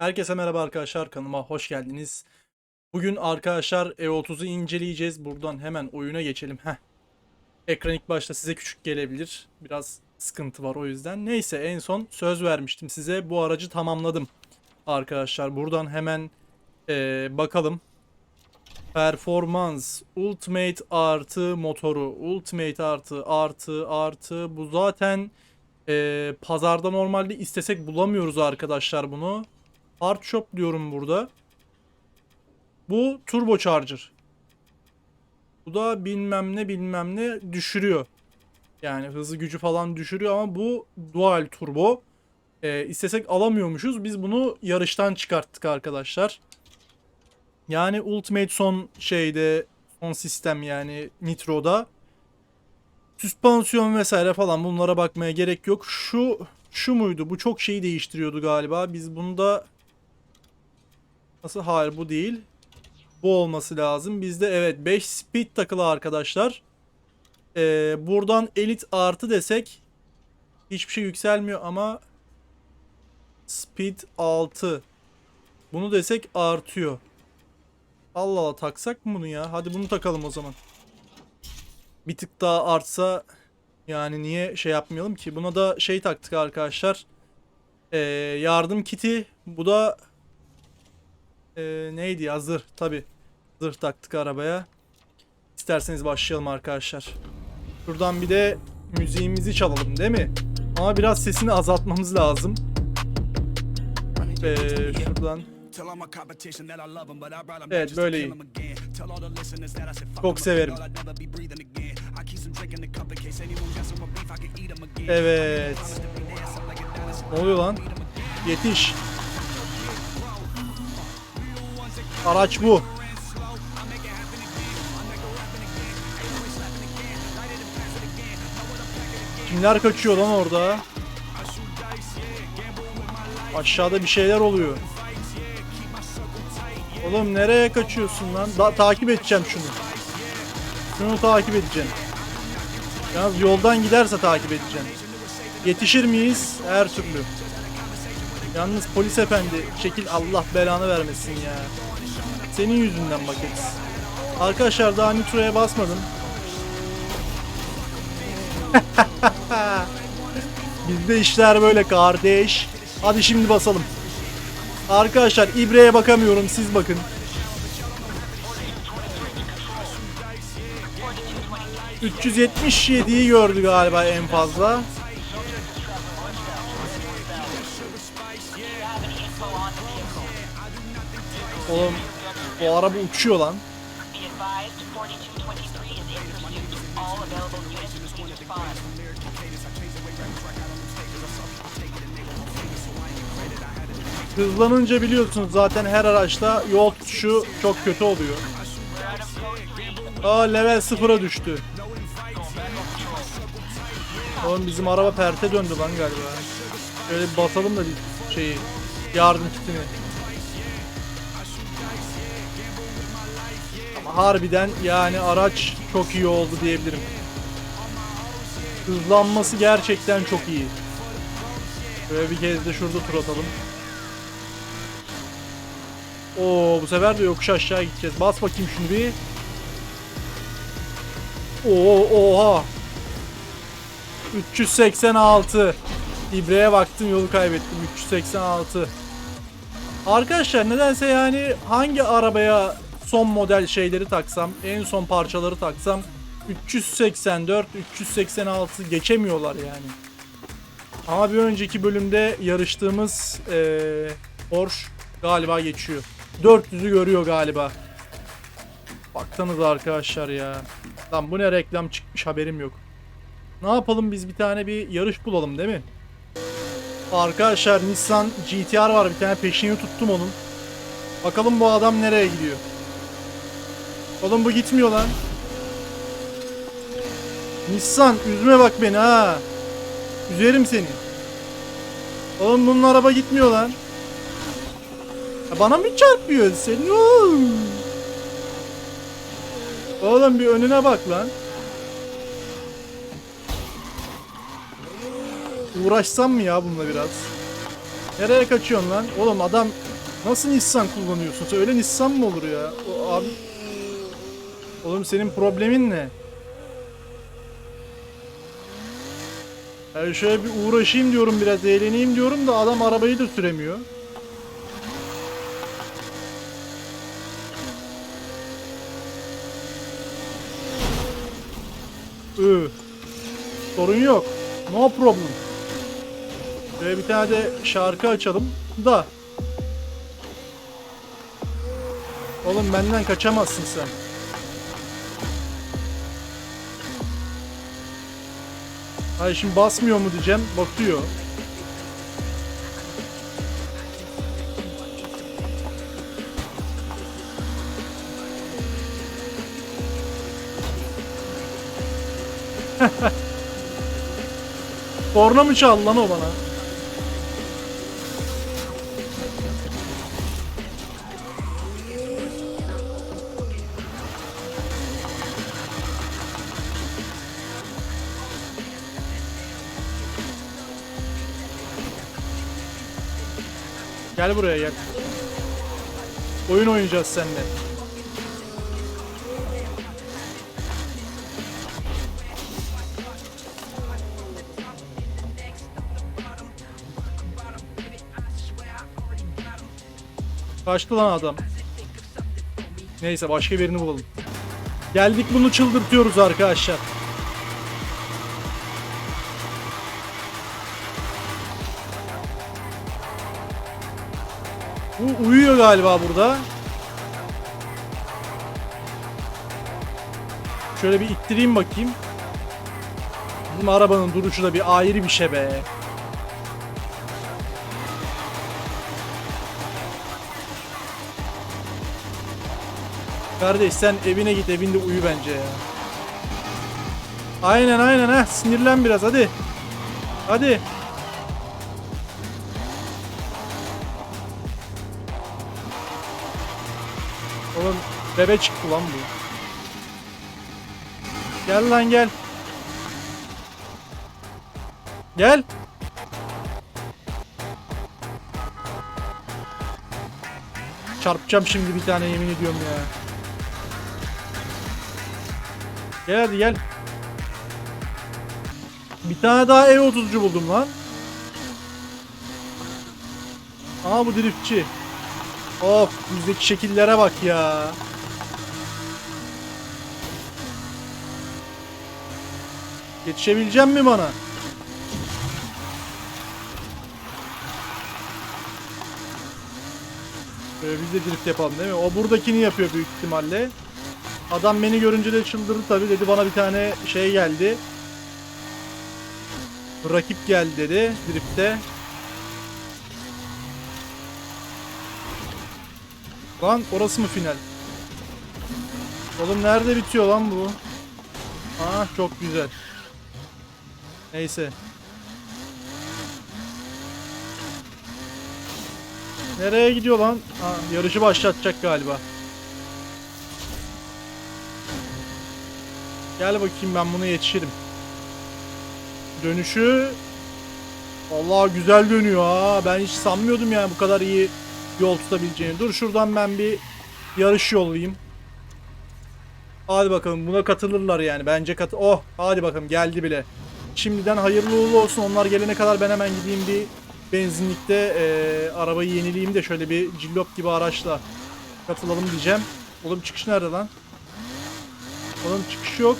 Herkese merhaba arkadaşlar kanalıma hoş geldiniz. Bugün arkadaşlar E30'u inceleyeceğiz. Buradan hemen oyuna geçelim. Heh. Ekran ilk başta size küçük gelebilir. Biraz sıkıntı var o yüzden. Neyse en son söz vermiştim size. Bu aracı tamamladım. Arkadaşlar buradan hemen eee, bakalım. Performans, Ultimate artı motoru, Ultimate artı artı artı. Bu zaten eee, pazarda normalde istesek bulamıyoruz arkadaşlar bunu. Art Shop diyorum burada. Bu Turbo Charger. Bu da bilmem ne bilmem ne düşürüyor. Yani hızı gücü falan düşürüyor ama bu Dual Turbo. Ee, istesek alamıyormuşuz. Biz bunu yarıştan çıkarttık arkadaşlar. Yani Ultimate son şeyde son sistem yani Nitro'da. Süspansiyon vesaire falan bunlara bakmaya gerek yok. Şu şu muydu? Bu çok şeyi değiştiriyordu galiba. Biz bunda Nasıl? Hayır bu değil. Bu olması lazım. Bizde evet 5 speed takılı arkadaşlar. Ee, buradan elit artı desek hiçbir şey yükselmiyor ama speed 6. Bunu desek artıyor. Allah Allah taksak mı bunu ya? Hadi bunu takalım o zaman. Bir tık daha artsa yani niye şey yapmayalım ki? Buna da şey taktık arkadaşlar. Ee, yardım kiti. Bu da ee, neydi ya zırh tabi. Zırh taktık arabaya. İsterseniz başlayalım arkadaşlar. Şuradan bir de müziğimizi çalalım değil mi? Ama biraz sesini azaltmamız lazım. Ee, şuradan. Evet böyle iyi. Çok severim. Evet. Ne oluyor lan? Yetiş. Araç bu. Kimler kaçıyor lan orada? Aşağıda bir şeyler oluyor. Oğlum nereye kaçıyorsun lan? Da takip edeceğim şunu. Şunu takip edeceğim. Yalnız yoldan giderse takip edeceğim. Yetişir miyiz? Her türlü. Yalnız polis efendi şekil Allah belanı vermesin ya. Senin yüzünden X. Arkadaşlar daha nitroya basmadım. Bizde işler böyle kardeş. Hadi şimdi basalım. Arkadaşlar ibreye bakamıyorum siz bakın. ...377'yi gördü galiba en fazla. Oğlum bu araba uçuyor lan. Be advised, 4223 is in pursuit. All available units please respond. Hızlanınca biliyorsunuz zaten her araçta yol tutuşu çok kötü oluyor. Aa level 0'a düştü. Oğlum bizim araba perte döndü lan galiba. Şöyle bir basalım da bir şeyi yardım kitini. Harbiden yani araç çok iyi oldu diyebilirim. Hızlanması gerçekten çok iyi. Şöyle bir kez de şurada tur atalım. Oo bu sefer de yokuş aşağı gideceğiz. Bas bakayım şunu bir. Oo oha. 386. İbreye baktım yolu kaybettim. 386. Arkadaşlar nedense yani hangi arabaya son model şeyleri taksam, en son parçaları taksam 384, 386 geçemiyorlar yani. Ama bir önceki bölümde yarıştığımız eee Porsche galiba geçiyor. 400'ü görüyor galiba. Baksanıza arkadaşlar ya. Lan bu ne reklam çıkmış haberim yok. Ne yapalım biz bir tane bir yarış bulalım değil mi? Arkadaşlar Nissan GTR var bir tane peşini tuttum onun. Bakalım bu adam nereye gidiyor. Oğlum bu gitmiyor lan. Nissan üzme bak beni ha. Üzerim seni. Oğlum bunun araba gitmiyor lan. Ya bana mı çarpıyor sen? Oğlum bir önüne bak lan. Uğraşsam mı ya bununla biraz? Nereye kaçıyorsun lan? Oğlum adam nasıl Nissan kullanıyorsun? Öyle Nissan mı olur ya? O abi Oğlum senin problemin ne? Yani şöyle bir uğraşayım diyorum biraz eğleneyim diyorum da adam arabayı da süremiyor. Ü. Sorun yok. No problem. Şöyle bir tane de şarkı açalım da. Oğlum benden kaçamazsın sen. Hayır şimdi basmıyor mu diyeceğim. Bakıyor. Korna mı çaldı lan o bana? Gel buraya gel. Oyun oynayacağız seninle. Kaçtı lan adam. Neyse başka birini bulalım. Geldik bunu çıldırtıyoruz arkadaşlar. Galiba burada. Şöyle bir ittireyim bakayım. Bizim arabanın duruşu da bir ayrı bir şey be. Kardeş sen evine git evinde uyu bence ya. Aynen aynen ha sinirlen biraz hadi. Hadi. Bebe çıktı lan bu. Gel lan gel. Gel. Çarpacağım şimdi bir tane yemin ediyorum ya. Gel hadi gel. Bir tane daha E30'cu buldum lan. Aa bu driftçi. Of yüzdeki şekillere bak ya. Yetişebilecek mi bana? Böyle biz de drift yapalım değil mi? O buradakini yapıyor büyük ihtimalle. Adam beni görünce de çıldırdı tabi dedi bana bir tane şey geldi. Rakip geldi dedi driftte. Lan orası mı final? Oğlum nerede bitiyor lan bu? Aa çok güzel. Neyse. Nereye gidiyor lan? Ha, yarışı başlatacak galiba. Gel bakayım ben buna yetişirim. Dönüşü Allah güzel dönüyor ha. Ben hiç sanmıyordum yani bu kadar iyi yol tutabileceğini. Dur şuradan ben bir yarış yollayayım. Hadi bakalım buna katılırlar yani. Bence kat Oh hadi bakalım geldi bile. Şimdiden hayırlı uğurlu olsun. Onlar gelene kadar ben hemen gideyim bir benzinlikte eee, arabayı yenileyim de şöyle bir cillop gibi araçla katılalım diyeceğim. Oğlum çıkış nerede lan? Oğlum çıkış yok.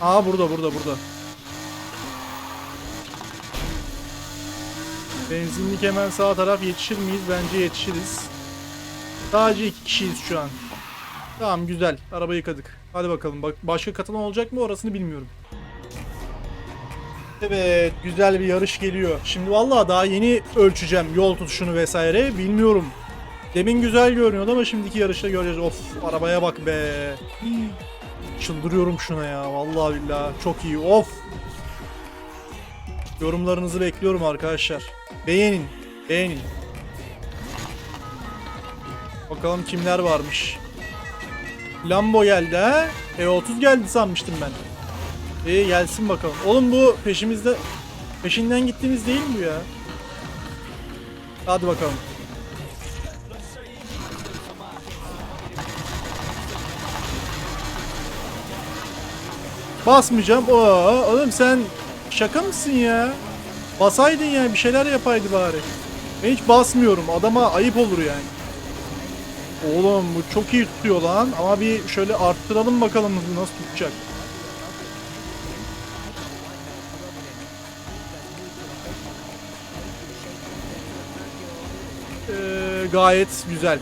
Aa burada burada burada. Benzinlik hemen sağ taraf yetişir miyiz? Bence yetişiriz. Sadece iki kişiyiz şu an. Tamam güzel. Arabayı yıkadık. Hadi bakalım. Bak başka katılan olacak mı orasını bilmiyorum. Evet güzel bir yarış geliyor. Şimdi vallahi daha yeni ölçeceğim yol tutuşunu vesaire. Bilmiyorum. Demin güzel görünüyordu ama şimdiki yarışta göreceğiz. Of arabaya bak be. Çıldırıyorum şuna ya. Vallahi billahi çok iyi. Of. Yorumlarınızı bekliyorum arkadaşlar. Beğenin. Beğenin. Bakalım kimler varmış. Lambo geldi ha? E30 geldi sanmıştım ben. İyi gelsin bakalım. Oğlum bu peşimizde peşinden gittiğimiz değil mi ya? Hadi bakalım. Basmayacağım. Oo, oğlum sen şaka mısın ya? Basaydın ya bir şeyler yapaydı bari. Ben hiç basmıyorum. Adama ayıp olur yani. Oğlum bu çok iyi tutuyor lan. Ama bir şöyle arttıralım bakalım hızı nasıl tutacak. Ee, gayet güzel.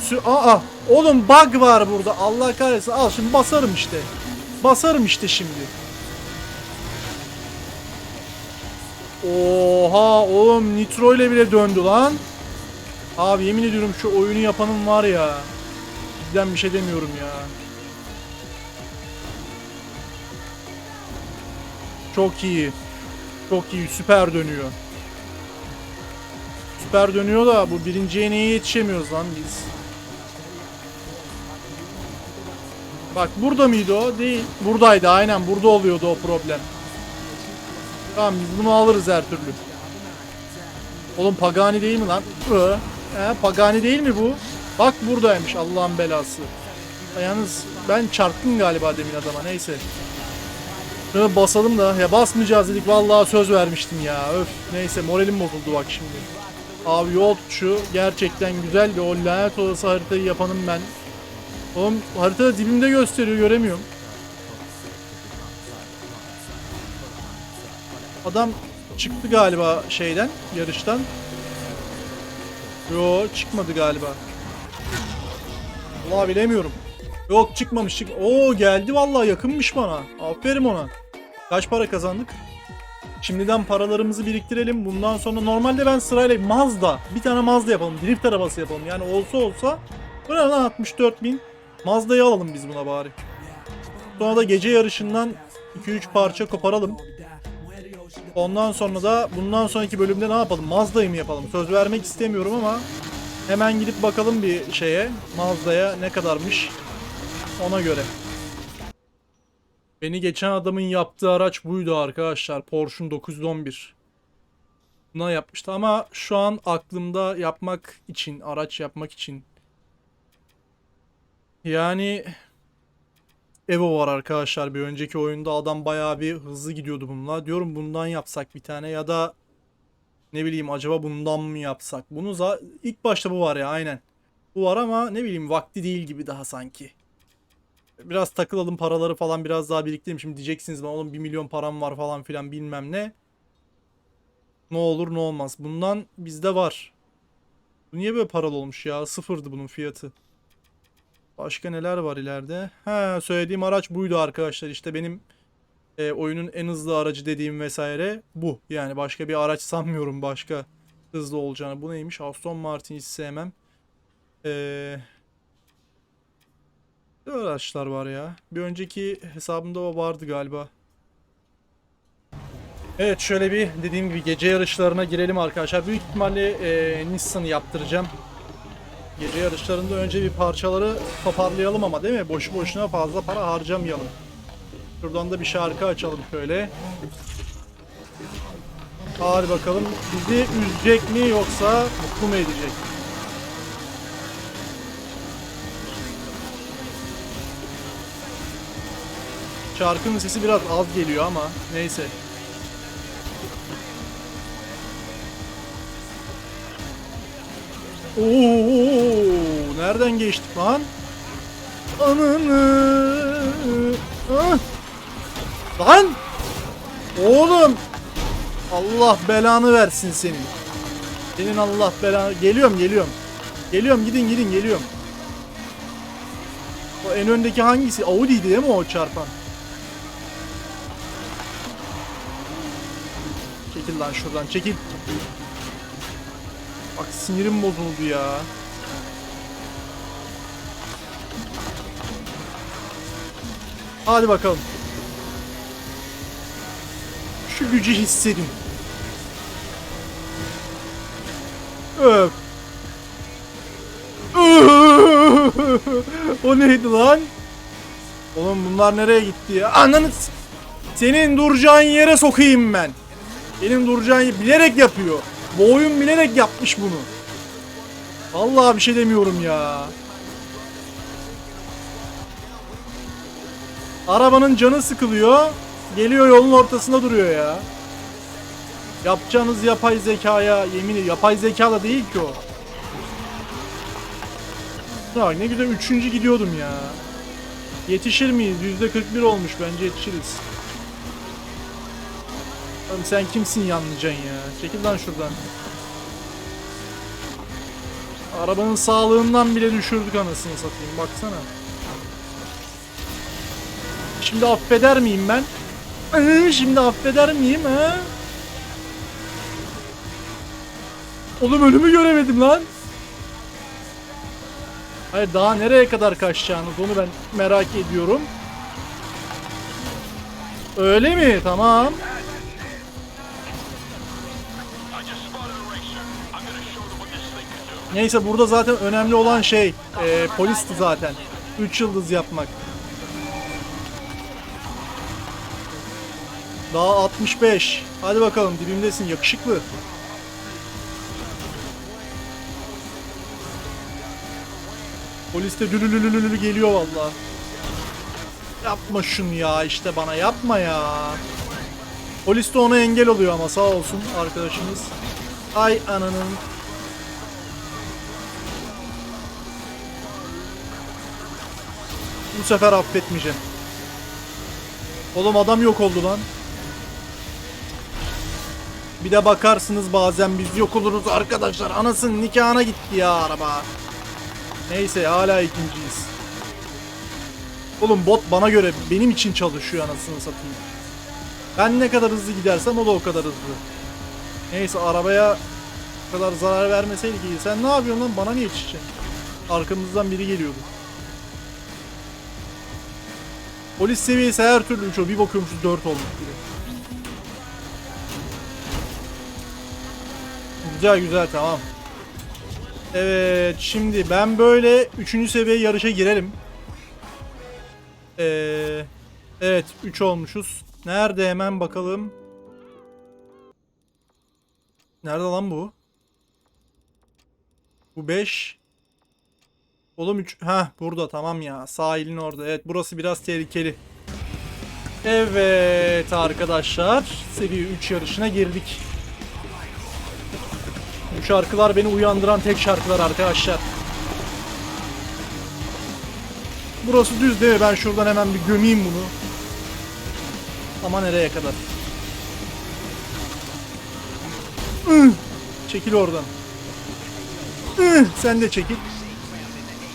Sü Aa, oğlum bug var burada. Allah kahretsin. Al şimdi basarım işte. Basarım işte şimdi. Oha oğlum nitro ile bile döndü lan. Abi yemin ediyorum şu oyunu yapanın var ya. Bizden bir şey demiyorum ya. Çok iyi. Çok iyi. Süper dönüyor. Süper dönüyor da bu birinciye neye yetişemiyoruz lan biz. Bak burada mıydı o? Değil. Buradaydı aynen. Burada oluyordu o problem. Tamam biz bunu alırız her türlü. Oğlum Pagani değil mi lan? Hı. He, Pagani değil mi bu? Bak buradaymış Allah'ın belası. Yalnız ben çarptım galiba demin adama neyse. Şöyle basalım da ya basmayacağız dedik vallahi söz vermiştim ya öf neyse moralim bozuldu bak şimdi. Abi yol tutuşu gerçekten güzel de o lanet olası haritayı yapanım ben. Oğlum haritada dibimde gösteriyor göremiyorum. Adam çıktı galiba şeyden yarıştan. Yo çıkmadı galiba. Vallahi bilemiyorum. Yok çıkmamış çık. Oo geldi vallahi yakınmış bana. Aferin ona. Kaç para kazandık? Şimdiden paralarımızı biriktirelim. Bundan sonra normalde ben sırayla Mazda. Bir tane Mazda yapalım. Drift arabası yapalım. Yani olsa olsa. Bu ne lan 64 bin. Mazda'yı alalım biz buna bari. Sonra da gece yarışından 2-3 parça koparalım. Ondan sonra da bundan sonraki bölümde ne yapalım? Mazda'yı mı yapalım? Söz vermek istemiyorum ama hemen gidip bakalım bir şeye. Mazda'ya ne kadarmış ona göre. Beni geçen adamın yaptığı araç buydu arkadaşlar. Porsche'un 911. Buna yapmıştı ama şu an aklımda yapmak için, araç yapmak için. Yani Evo var arkadaşlar. Bir önceki oyunda adam bayağı bir hızlı gidiyordu bununla. Diyorum bundan yapsak bir tane ya da ne bileyim acaba bundan mı yapsak? Bunu ilk başta bu var ya aynen. Bu var ama ne bileyim vakti değil gibi daha sanki. Biraz takılalım paraları falan biraz daha biriktirelim. Şimdi diyeceksiniz bana oğlum 1 milyon param var falan filan bilmem ne. Ne olur ne olmaz. Bundan bizde var. Bu niye böyle paralı olmuş ya? Sıfırdı bunun fiyatı. Başka neler var ileride? Ha söylediğim araç buydu arkadaşlar. İşte benim e, oyunun en hızlı aracı dediğim vesaire bu. Yani başka bir araç sanmıyorum başka hızlı olacağını. Bu neymiş? Aston Martin hiç sevmem. Eee araçlar var ya? Bir önceki hesabımda o vardı galiba. Evet şöyle bir dediğim gibi gece yarışlarına girelim arkadaşlar. Büyük ihtimalle e, Nissan'ı yaptıracağım. Gece yarışlarında önce bir parçaları toparlayalım ama değil mi? Boşu boşuna fazla para harcamayalım. Şuradan da bir şarkı açalım şöyle. Hadi bakalım bizi üzecek mi yoksa mutlu mu edecek? Şarkının sesi biraz az geliyor ama neyse. Oo, nereden geçtik lan? Ananı. Ah! Lan! Oğlum! Allah belanı versin senin. Senin Allah belanı. Geliyorum, geliyorum. Geliyorum, gidin gidin geliyorum. O en öndeki hangisi? Audi'ydi değil mi o çarpan? Çekil lan şuradan çekil. Bak sinirim bozuldu ya. Hadi bakalım. Şu gücü hissedin. Öf. o neydi lan? Oğlum bunlar nereye gitti ya? Ananı Senin duracağın yere sokayım ben. Benim duracağın bilerek yapıyor. Bu oyun bilerek yapmış bunu. Vallahi bir şey demiyorum ya. Arabanın canı sıkılıyor. Geliyor yolun ortasında duruyor ya. Yapacağınız yapay zekaya yemin ediyorum. Yapay zeka da değil ki o. Bak ne güzel üçüncü gidiyordum ya. Yetişir miyiz? Yüzde 41 olmuş bence yetişiriz. Oğlum sen kimsin yanlayacaksın ya? Çekil lan şuradan. Arabanın sağlığından bile düşürdük anasını satayım baksana. Şimdi affeder miyim ben? Şimdi affeder miyim ha? Oğlum ölümü göremedim lan. Hayır daha nereye kadar kaçacağınız onu ben merak ediyorum. Öyle mi? Tamam. Neyse burada zaten önemli olan şey e, polisti zaten. 3 yıldız yapmak. Daha 65. Hadi bakalım dibimdesin yakışıklı. Polis de dülülülülülü geliyor valla. Yapma şunu ya işte bana yapma ya. Polis de ona engel oluyor ama sağ olsun arkadaşımız. Ay ananın. Bu sefer affetmeyeceğim. Oğlum adam yok oldu lan. Bir de bakarsınız bazen biz yok oluruz arkadaşlar. Anasının nikahına gitti ya araba. Neyse hala ikinciyiz. Oğlum bot bana göre benim için çalışıyor anasını satayım. Ben ne kadar hızlı gidersem o da o kadar hızlı. Neyse arabaya kadar zarar vermeseydik iyi. Sen ne yapıyorsun lan? Bana niye yetişeceksin? Arkamızdan biri geliyordu. Polis seviyesi her türlü 3 o. Bir bakıyormuşuz 4 olmuş biri. Güzel güzel tamam. Evet şimdi ben böyle 3. seviye yarışa girelim. Ee, evet 3 olmuşuz. Nerede hemen bakalım. Nerede lan bu? Bu 5. Oğlum 3. Ha burada tamam ya. Sahilin orada. Evet burası biraz tehlikeli. Evet arkadaşlar. Seviye 3 yarışına girdik. Bu şarkılar beni uyandıran tek şarkılar arkadaşlar. Burası düz değil mi? Ben şuradan hemen bir gömeyim bunu. Ama nereye kadar? Çekil oradan. Sen de çekil.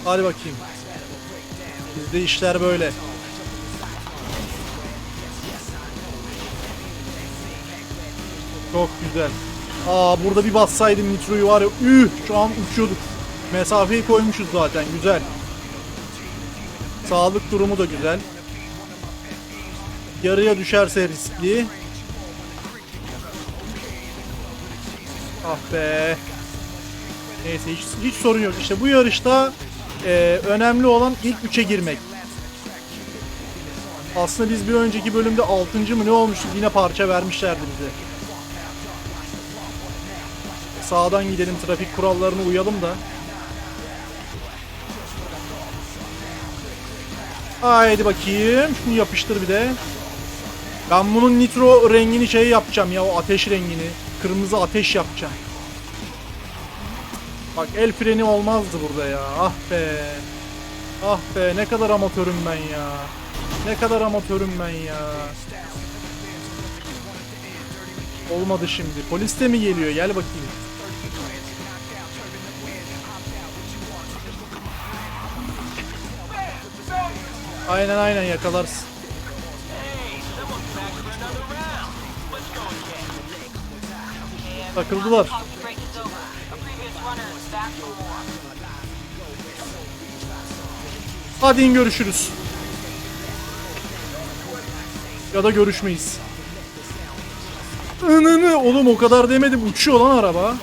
Hadi bakayım. Bizde işler böyle. Çok güzel. Aa burada bir bassaydım nitroyu var ya. Üh, şu an uçuyorduk. Mesafeyi koymuşuz zaten. Güzel. Sağlık durumu da güzel. Yarıya düşerse riskli. Ah be. Neyse hiç, hiç sorun yok. İşte bu yarışta e, önemli olan ilk 3'e girmek. Aslında biz bir önceki bölümde 6. mı ne olmuştuk yine parça vermişlerdi bize. Sağdan gidelim trafik kurallarına uyalım da. Haydi bakayım. Şunu yapıştır bir de. Ben bunun nitro rengini şey yapacağım ya o ateş rengini. Kırmızı ateş yapacağım. Bak el freni olmazdı burada ya. Ah be. Ah be ne kadar amatörüm ben ya. Ne kadar amatörüm ben ya. Olmadı şimdi. Polis de mi geliyor? Gel bakayım. Aynen aynen yakalarsın. Takıldılar. Hadi in görüşürüz. Ya da görüşmeyiz. Ananı oğlum o kadar demedim uçuyor lan araba.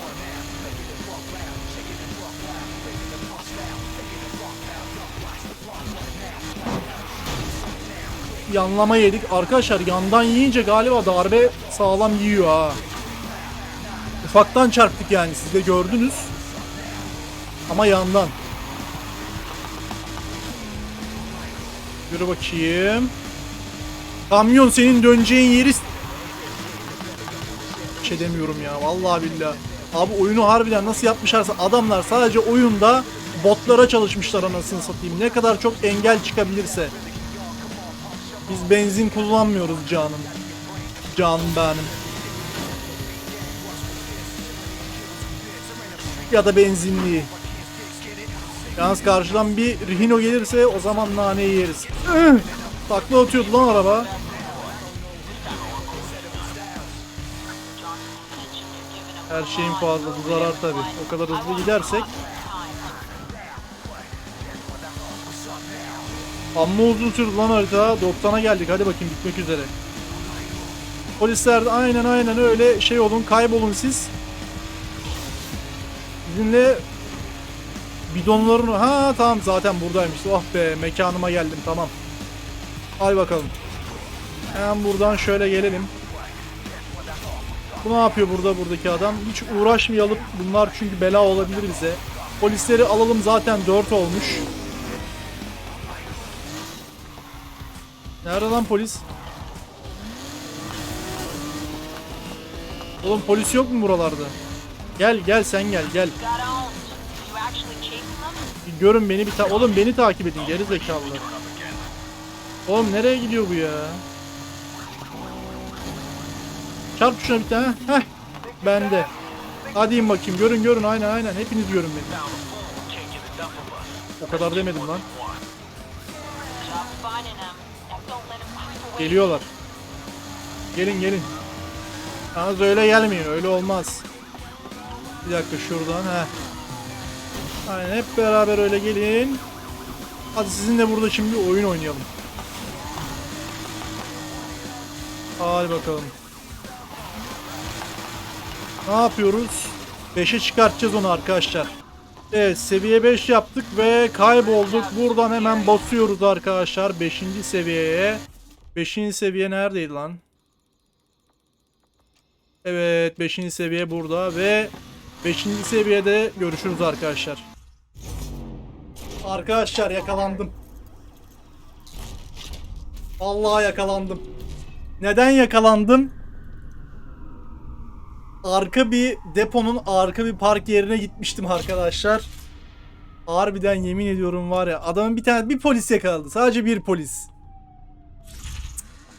Yanlama yedik. Arkadaşlar yandan yiyince galiba darbe sağlam yiyor ha. Ufaktan çarptık yani siz de gördünüz. Ama yandan. Yürü bakayım. Kamyon senin döneceğin yeri... Bir şey demiyorum ya vallahi billahi. Abi oyunu harbiden nasıl yapmışlarsa adamlar sadece oyunda botlara çalışmışlar anasını satayım. Ne kadar çok engel çıkabilirse. Biz benzin kullanmıyoruz canım. Canım benim. Ya da benzinliği. Yalnız karşıdan bir Rhino gelirse o zaman naneyi yeriz. Takla atıyordu lan araba. Her şeyin fazlası zarar tabi. O kadar hızlı gidersek. Amma uzun sürdü lan harita. 90'a geldik. Hadi bakayım bitmek üzere. Polisler de aynen aynen öyle şey olun kaybolun siz. Sizinle bidonların ha tamam zaten buradaymış. Oh be mekanıma geldim tamam. Hadi bakalım. Hemen buradan şöyle gelelim. Bu ne yapıyor burada buradaki adam? Hiç uğraşmayalım. Bunlar çünkü bela olabilir bize. Polisleri alalım zaten 4 olmuş. Nerede lan polis? Oğlum polis yok mu buralarda? Gel gel sen gel gel. Görün beni bir ta Oğlum beni takip edin geri zekalılar. Oğlum nereye gidiyor bu ya? Çarp şuna bir tane. Heh. Bende. Hadi in bakayım. Görün görün aynen aynen. Hepiniz görün beni. O kadar demedim lan. Geliyorlar. Gelin gelin. Yalnız öyle gelmeyin. Öyle olmaz. Bir dakika şuradan. Heh. Aynen hep beraber öyle gelin. Hadi sizinle burada şimdi oyun oynayalım. Hadi bakalım. Ne yapıyoruz? 5'e çıkartacağız onu arkadaşlar. Evet seviye 5 yaptık ve kaybolduk. Buradan hemen basıyoruz arkadaşlar 5. seviyeye. 5. seviye neredeydi lan? Evet 5. seviye burada ve 5. seviyede görüşürüz arkadaşlar. Arkadaşlar yakalandım. Vallahi yakalandım. Neden yakalandım? Arka bir deponun arka bir park yerine gitmiştim arkadaşlar. Harbiden yemin ediyorum var ya adamın bir tane bir polis yakaladı. Sadece bir polis.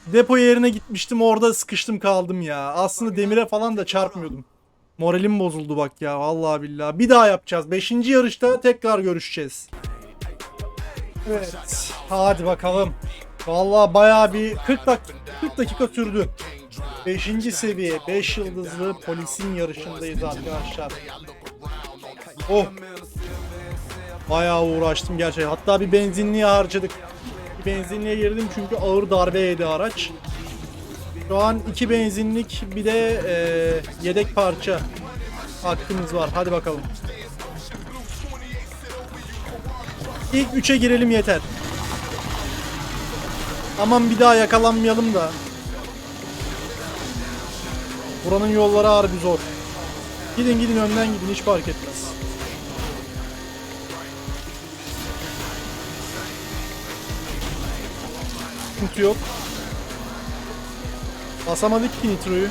Depo yerine gitmiştim orada sıkıştım kaldım ya. Aslında demire falan da çarpmıyordum. Moralim bozuldu bak ya vallahi billahi. Bir daha yapacağız. Beşinci yarışta tekrar görüşeceğiz. Evet. Hadi bakalım. Vallahi bayağı bir 40 dak 40 dakika sürdü. 5. seviye 5 yıldızlı polisin yarışındayız arkadaşlar. Oh. Bayağı uğraştım gerçekten. Hatta bir benzinliğe harcadık. Bir benzinliğe girdim çünkü ağır darbe yedi araç. Şu an iki benzinlik bir de e, yedek parça hakkımız var. Hadi bakalım. İlk 3'e girelim yeter. Aman bir daha yakalanmayalım da. Buranın yolları harbi zor. Gidin gidin önden gidin hiç fark etmez. Sıkıntı yok. Basamadık ki nitroyu.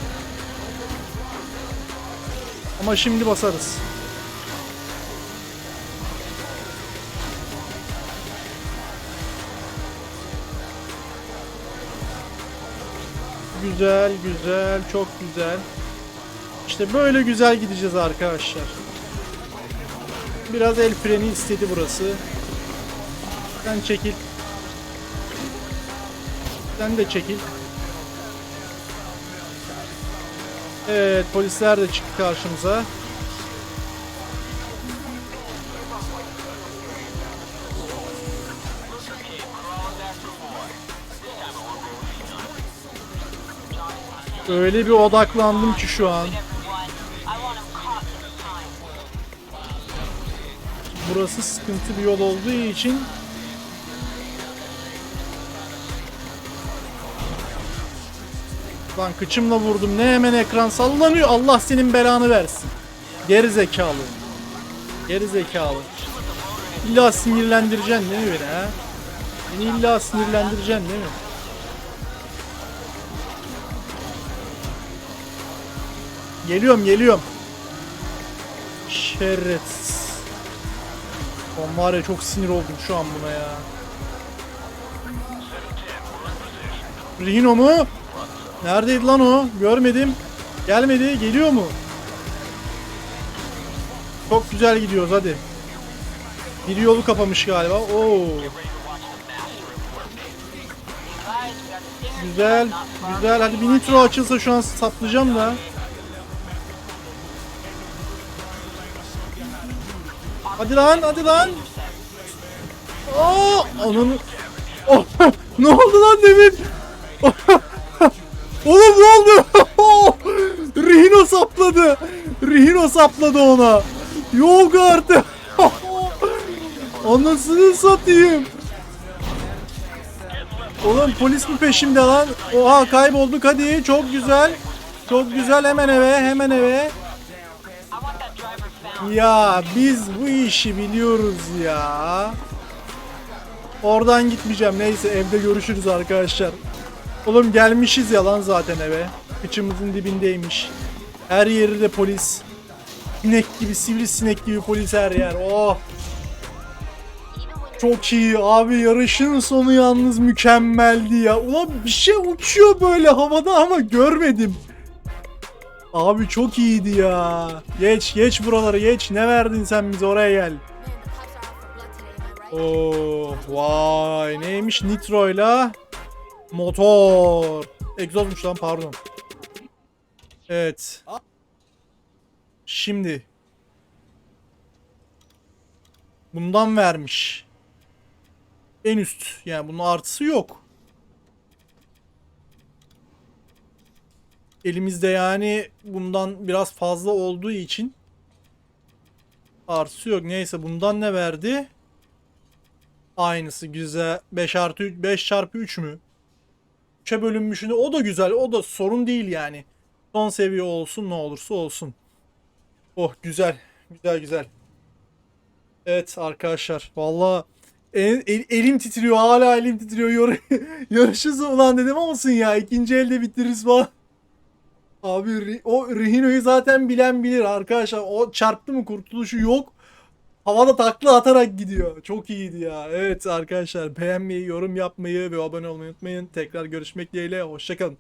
Ama şimdi basarız. Güzel, güzel, çok güzel. İşte böyle güzel gideceğiz arkadaşlar. Biraz el freni istedi burası. Sen çekil. Sen de çekil. Evet, polisler de çıktı karşımıza. Öyle bir odaklandım ki şu an. Burası sıkıntı bir yol olduğu için Lan kıçımla vurdum. Ne hemen ekran sallanıyor. Allah senin belanı versin. Geri zekalı. Geri zekalı. İlla sinirlendireceksin değil mi beni ha? Beni illa sinirlendireceksin değil mi? Geliyorum geliyorum. Şerefsiz. Lan var ya çok sinir oldum şu an buna ya. Rhino mu? Neredeydi lan o? Görmedim. Gelmedi. Geliyor mu? Çok güzel gidiyoruz hadi. Bir yolu kapamış galiba. Oo. Güzel. Güzel. Hadi bir nitro açılsa şu an saplayacağım da. Hadi lan, hadi lan. Aa, ananı. Oh, ne oldu lan demin? Oğlum ne oldu? Rhino sapladı. Rhino sapladı ona. Yok artık. Anasını satayım. Oğlum polis mi peşimde lan? Oha kaybolduk hadi. Çok güzel. Çok güzel hemen eve hemen eve. Ya biz bu işi biliyoruz ya. Oradan gitmeyeceğim. Neyse evde görüşürüz arkadaşlar. Oğlum gelmişiz ya lan zaten eve. Kıçımızın dibindeymiş. Her yeri de polis. Sinek gibi, sivrisinek gibi polis her yer. Oh. Çok iyi abi yarışın sonu yalnız mükemmeldi ya. Ulan bir şey uçuyor böyle havada ama görmedim. Abi çok iyiydi ya. Geç geç buraları geç. Ne verdin sen bize oraya gel. Oo, vay neymiş nitroyla motor. Egzozmuş lan pardon. Evet. Şimdi bundan vermiş. En üst yani bunun artısı yok. Elimizde yani bundan biraz fazla olduğu için artısı yok. Neyse bundan ne verdi? Aynısı güzel. 5 artı 3, 5 çarpı 3 mü? 3'e bölünmüşünü o da güzel. O da sorun değil yani. Son seviye olsun ne olursa olsun. Oh güzel. Güzel güzel. Evet arkadaşlar. Valla el- el- elim titriyor. Hala elim titriyor. Yor ulan dedim olsun ya. ikinci elde bitiririz falan. Abi o Rhino'yu zaten bilen bilir arkadaşlar. O çarptı mı kurtuluşu yok. Havada takla atarak gidiyor. Çok iyiydi ya. Evet arkadaşlar beğenmeyi, yorum yapmayı ve abone olmayı unutmayın. Tekrar görüşmek dileğiyle. Hoşçakalın.